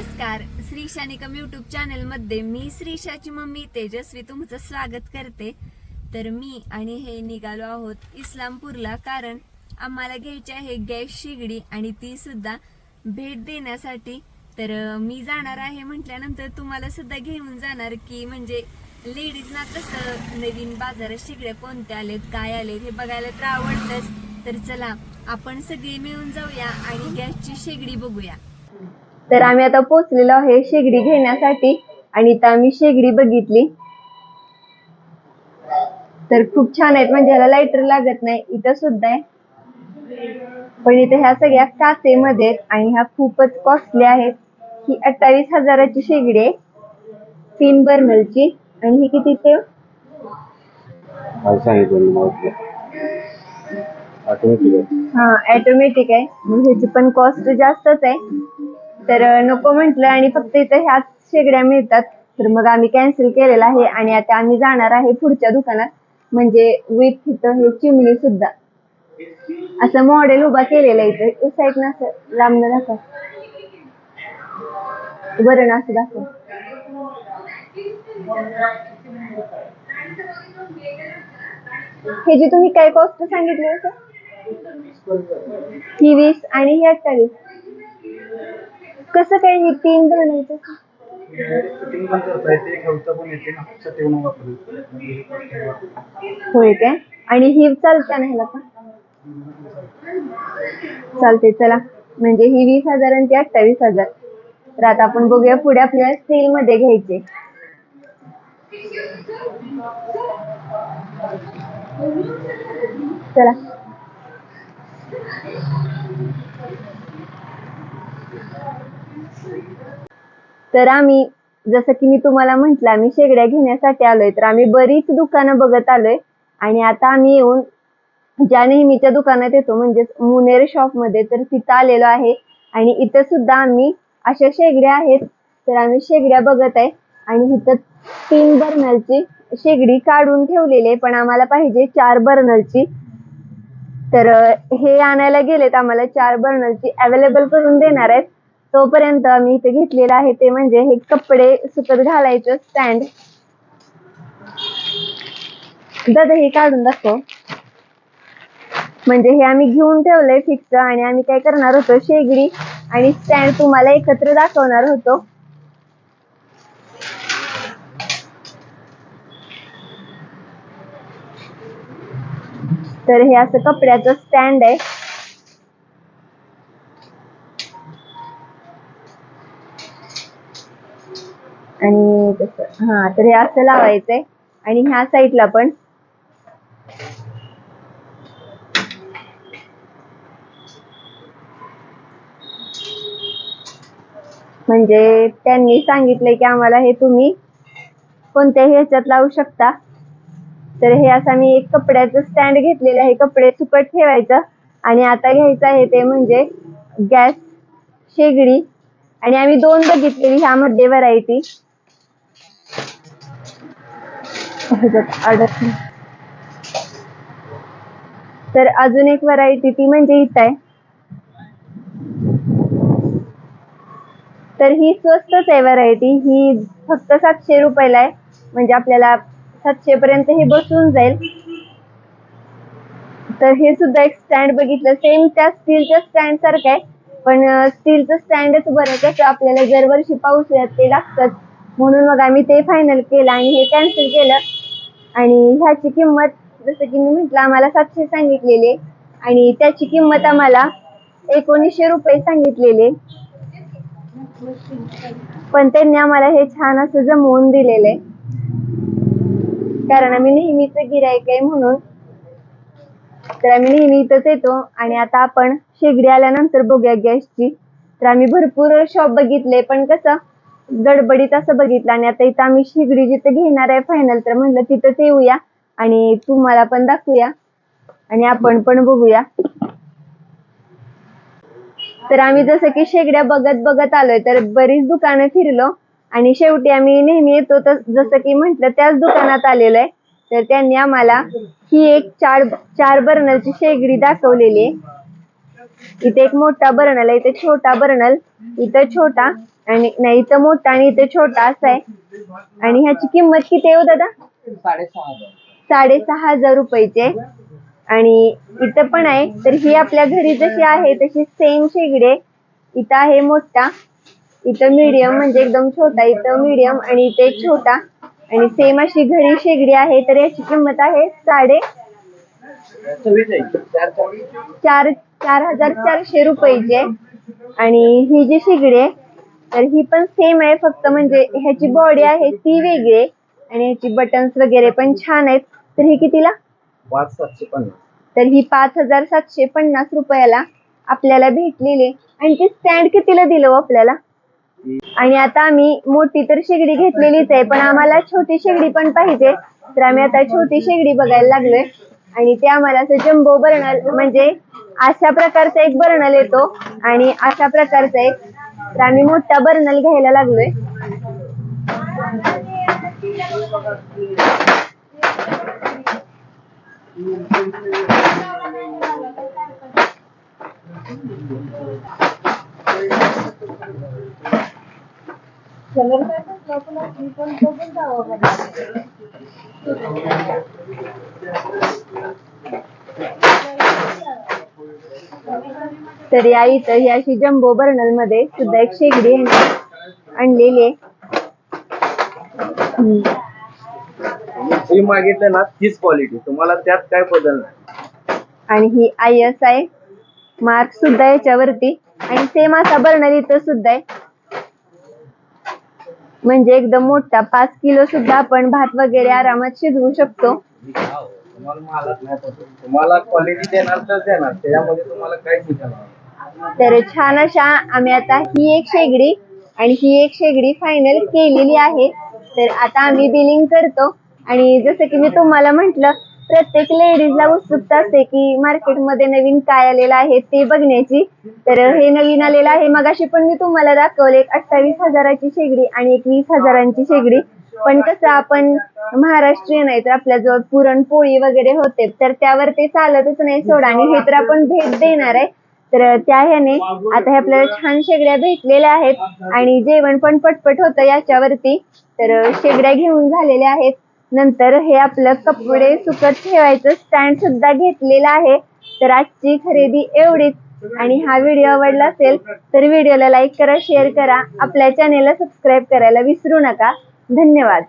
नमस्कार. श्री शानिकम युट्यूब चॅनलमध्ये मी श्रीशाची मम्मी तेजस्वी तुमचं स्वागत करते. तर मी आणि हे निघालो आहोत इस्लामपूरला कारण आम्हाला घ्यायची आहे गॅस शेगडी आणि ती सुद्धा भेट देण्यासाठी. तर मी जाणार आहे म्हटल्यानंतर तुम्हाला सुद्धा घेऊन जाणार की म्हणजे लेडीजना कसं नवीन बाजारात शेगड्या कोणत्या आलेत काय आलेत हे बघायला तर आवडतंच. तर चला आपण सगळी मिळून जाऊया आणि गॅसची शेगडी बघूया. तर आम्ही आता पोचलेलो आहे शेगडी घेण्यासाठी आणि इथं आम्ही शेगडी बघितली. तर खूप छान आहेत म्हणजे ह्याला लायटर लागत नाही इथं सुद्धा आहे. पण इथे ह्या सगळ्या काचेमध्ये आणि ह्या खूपच कॉस्टली आहेत. ही अठ्ठावीस हजाराची शेगडी आहे तीन बर्नरची आणि ही किती ते? हा ऑटोमॅटिक आहे. ह्याची पण कॉस्ट जास्तच आहे. तर नको म्हटलं आणि फक्त इथं ह्याच शेगड्या मिळतात. तर मग आम्ही कॅन्सल केलेलं आहे आणि आता आम्ही जाणार आहे पुढच्या दुकानात. म्हणजे विथ इथं हे चिमणी सुद्धा. असं मॉडेल उभा केलेलं आहे इथं. साईड ना असं लांबनं दाखव. बरं ना असं दाखव. हे जे तुम्ही काय कॉस्ट सांगितली असं ही वीस आणि ही अठ्ठावीस. कसं काय ही तीन पण करता येते ठेवता पण येते ना ठेवून वापरू होय काय? आणि ही चालत्या नाही ह्याला का चालते चला. म्हणजे ही वीस हजार आणि ती अठ्ठावीस हजार. तर आता आपण बघूया पुढे आपल्याला स्टील मध्ये घ्यायचे. चला. तर आम्ही जसं की मी तुम्हाला म्हंटल आम्ही शेगड्या घेण्यासाठी आलोय. तर आम्ही बरीच दुकानं बघत आलोय. आणि आता आम्ही येऊन ज्या नेहमीच्या दुकानात येतो म्हणजेच मुनेर शॉपमध्ये तर तिथं आलेलो आहे. आणि इथं सुद्धा आम्ही अशा शेगड्या आहेत. तर आम्ही शेगड्या बघत आहे. आणि इथं तीन बर्नरची शेगडी काढून ठेवलेली आहे. पण आम्हाला पाहिजे चार बर्नरची तर हे आणायला गेलेत. आम्हाला चार बर्नरची अवेलेबल करून देणार आहेत. तोपर्यंत आम्ही इथे घेतलेलं आहे ते म्हणजे हे कपडे सुकत घालायचं स्टँड दादा हे काढून दाखव. म्हणजे हे आम्ही घेऊन ठेवलंय फिक्स आणि आम्ही काय करणार होतो शेगडी आणि स्टँड तुम्हाला एकत्र दाखवणार होतो. तर हे असं कपड्याचं स्टँड आहे. आणि तसं हा तर हे असं लावायचंय. आणि ह्या साईडला पण म्हणजे त्यांनी सांगितलंय की आम्हाला हे तुम्ही कोणत्याही ह्याच्यात लावू शकता. तर हे असं मी एक कपड्याचं स्टँड घेतलेलं आहे कपडे सुकट ठेवायचं. आणि आता घ्यायचं आहे ते म्हणजे गॅस शेगडी. आणि आम्ही दोन बघितलेली ह्यामध्ये व्हरायटी तर अजून एक व्हरायटी ती म्हणजे इथं आहे. तर ही स्वस्तच आहे व्हरायटी ही फक्त सातशे रुपयाला आहे. म्हणजे आपल्याला सातशे पर्यंत हे बसून जाईल. तर हे सुद्धा एक स्टँड बघितलं. सेम त्या स्टीलच्या स्टँड सारखं आहे. पण स्टीलचं स्टँडच बरं कसं आपल्याला दरवर्षी पाऊस ते लागतात. म्हणून मग आम्ही ते फायनल केलं आणि हे कॅन्सल केलं. आणि ह्याची किंमत जसं की मी म्हटलं आम्हाला सातशे सांगितलेली आहे. आणि त्याची किंमत आम्हाला एकोणीसशे रुपये सांगितलेले पण त्यांनी आम्हाला हे छान असं जमवून दिलेलं आहे. कारण आम्ही नेहमीच गिरायक आहे म्हणून. तर आम्ही नेहमी इथंच येतो. आणि आता आपण शेगडी आल्यानंतर बघूया गॅसची तर आम्ही भरपूर शॉप बघितले पण कसं गडबडीत असं बघितलं आणि आता इथं आम्ही शेगडी जिथे घेणार आहे फायनल तर म्हणलं तिथंच येऊया आणि तुम्हाला पण दाखवूया आणि आपण पण बघूया. तर आम्ही जसं की शेगड्या बघत बघत आलोय तर बरीच दुकानं फिरलो आणि शेवटी आम्ही नेहमी येतो तर जसं की म्हंटल त्याच दुकानात आलेलो आहे. तर त्यांनी आम्हाला ही एक चार चार बर्नलची शेगडी दाखवलेली आहे. इथे एक मोठा बर्नल आहे इथे छोटा बर्नल इथं छोटा आणि नाही इथं मोठा आणि इथं छोटा असा आहे. आणि ह्याची किंमत किती आहे हो दादा? साडेसहा हजार साडेसहा हजार रुपयाचे आणि इथं पण आहे. तर ही आपल्या घरी जशी आहे तशी सेम शेगडे इथं आहे मोठा. इथं मीडियम म्हणजे एकदम छोटा इथं मीडियम आणि इथे एक छोटा. आणि सेम अशी घरी शेगडी आहे. तर याची किंमत आहे साडे चार चार हजार चारशे रुपयाची आणि ही जी शेगडी आहे तर ही पण सेम आहे फक्त म्हणजे ह्याची बॉडी आहे ती वेगळी आहे आणि ह्याची बटन्स वगैरे पण छान आहेत. तर ही कितीला? पाच सातशे पन्नास. तर ही पाच हजार सातशे पन्नास रुपयाला आपल्याला भेटलेली. आणि ती स्टँड कितीला दिलं हो आपल्याला? आणि आता आम्ही मोठी तर शेगडी घेतलेलीच आहे पण आम्हाला छोटी शेगडी पण पाहिजे. तर आम्ही आता छोटी शेगडी बघायला लागलोय. आणि ते आम्हाला असं जम्बो बर्नल म्हणजे अशा प्रकारचा एक बर्नल येतो. आणि अशा प्रकारचा एक तर आम्ही मोठा बर्नल घ्यायला लागलोय. तर या इथं ही अशी जम्बो बर्नलमध्ये सुद्धा एक शेगडी आणलेली आहे. मागितलं ना तीच क्वालिटी तुम्हाला त्यात काय बदल नाही. आणि ही आय एस आहे. मार्क सुद्धा याच्यावरती. आणि सेम असा बर्नल इथं सुद्धा आहे. म्हणजे एकदम मोठा पाच किलो सुद्धा आपण भात वगैरे आरामात शिजवू शकतो. तुम्हाला क्वालिटी देणार तर देणार. त्याच्यामध्ये तुम्हाला विचारणार नाही. तर छान अशा आम्ही आता ही एक शेगडी आणि ही एक शेगडी फायनल केलेली आहे. तर आता आम्ही बिलिंग करतो. आणि जसं की मी तुम्हाला म्हटलं प्रत्येक लेडीजला उत्सुकता असते की मार्केटमध्ये नवीन काय आलेलं आहे ते बघण्याची. तर हे नवीन आलेलं आहे. मगाशी पण मी तुम्हाला दाखवले एक अठ्ठावीस हजाराची शेगडी आणि एक वीस हजारांची शेगडी. पण कसं आपण महाराष्ट्रीयन आहे तर आपल्याजवळ पुरणपोळी वगैरे होते तर त्यावर ते चालतच नाही सोडा. आणि हे तर आपण भेट देणार आहे. तर त्या ह्याने आता हे आपल्याला छान शेगड्या भेटलेल्या आहेत आणि जेवण पण पटपट होतं याच्यावरती. तर शेगड्या घेऊन झालेल्या आहेत. नंतर हे आपलं कपडे सुकत ठेवायचं स्टँड सुद्धा घेतलेलं आहे. तर आजची खरेदी एवढीच. आणि हा व्हिडिओ आवडला असेल तर व्हिडिओला लाईक करा शेअर करा. आपल्या चॅनेलला सबस्क्राईब करायला विसरू नका. धन्यवाद.